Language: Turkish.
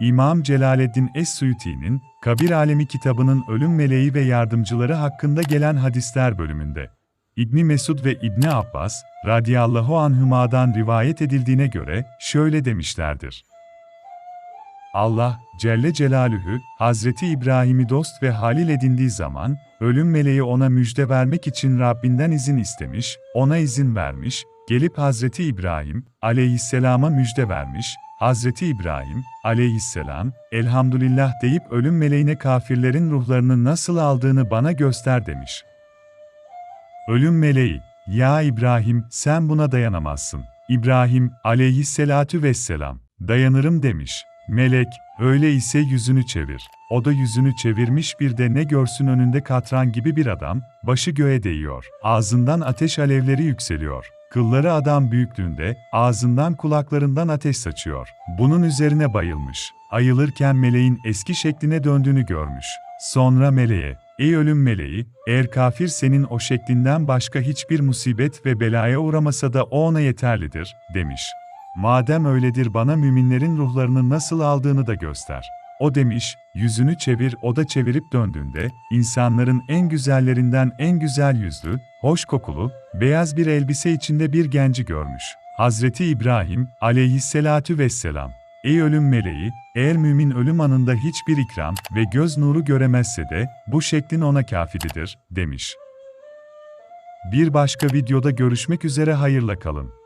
İmam Celaleddin Es-Suyuti'nin Kabir Alemi kitabının ölüm meleği ve yardımcıları hakkında gelen hadisler bölümünde. İbni Mesud ve İbni Abbas, radiyallahu anhümadan rivayet edildiğine göre şöyle demişlerdir. Allah, Celle Celaluhu, Hazreti İbrahim'i dost ve halil edindiği zaman, ölüm meleği ona müjde vermek için Rabbinden izin istemiş, ona izin vermiş, gelip Hazreti İbrahim, aleyhisselama müjde vermiş, Hazreti İbrahim, aleyhisselam, elhamdülillah deyip ölüm meleğine kafirlerin ruhlarını nasıl aldığını bana göster demiş. Ölüm meleği, ya İbrahim sen buna dayanamazsın. İbrahim, aleyhisselatü vesselam, dayanırım demiş. Melek, öyle ise yüzünü çevir. O da yüzünü çevirmiş bir de ne görsün önünde katran gibi bir adam, başı göğe değiyor. Ağzından ateş alevleri yükseliyor. Kılları adam büyüklüğünde, ağzından kulaklarından ateş saçıyor. Bunun üzerine bayılmış. Ayılırken meleğin eski şekline döndüğünü görmüş. Sonra meleğe, ey ölüm meleği, eğer kafir senin o şeklinden başka hiçbir musibet ve belaya uğramasa da o ona yeterlidir, demiş. Madem öyledir bana müminlerin ruhlarını nasıl aldığını da göster. O demiş, yüzünü çevir o da çevirip döndüğünde, insanların en güzellerinden en güzel yüzlü, hoş kokulu, beyaz bir elbise içinde bir genci görmüş. Hazreti İbrahim, aleyhisselatu vesselam, Ey ölüm meleği, eğer mümin ölüm anında hiçbir ikram ve göz nuru göremezse de, bu şeklin ona kafididir, demiş. Bir başka videoda görüşmek üzere hayırla kalın.